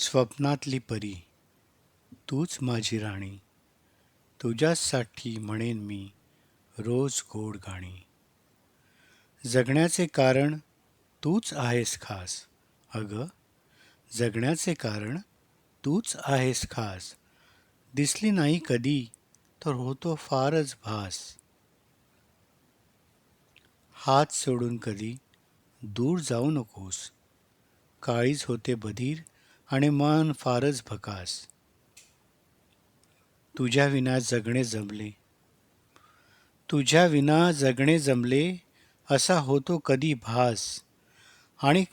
स्वप्नातली परी तूच माझी राणी. तुझ्यासाठी म्हणेन मी रोज गोड गाणी. जगण्याचे कारण तूच आहेस खास. अगं जगण्याचे कारण तूच आहेस खास. दिसली नाही कधी तर होतो फारच भास. हात सोडून कधी दूर जाऊ नकोस. काळीज होते बधीर आणि मन फारच भकास. तुझ्या विना जगणे जमले. तुझ्या विना जगणे जमले असा होतो कधी भास. आणि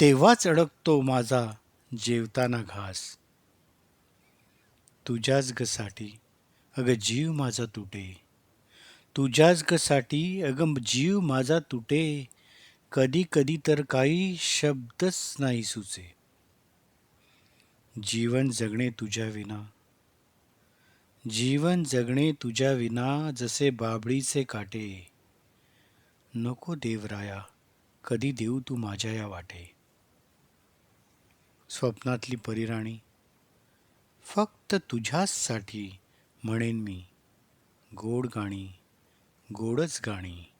तेव्हाच अडकतो माझा जेवताना घास. तुझ्याच गसाठी अगं जीव माझा तुटे. तुझ्याच गसाठी अगं जीव माझा तुटे. कधी कधी तर काही शब्दच नाही सुचे. जीवन जगणे तुझ्या विना. जीवन जगणे तुझ्या विना जसे बाबळीचे काटे. नको देवराया कधी देऊ तू माझ्या या वाटे. स्वप्नातली परिराणी फक्त तुझ्याचसाठी म्हणेन मी. गोड गाणी गोडच गाणी.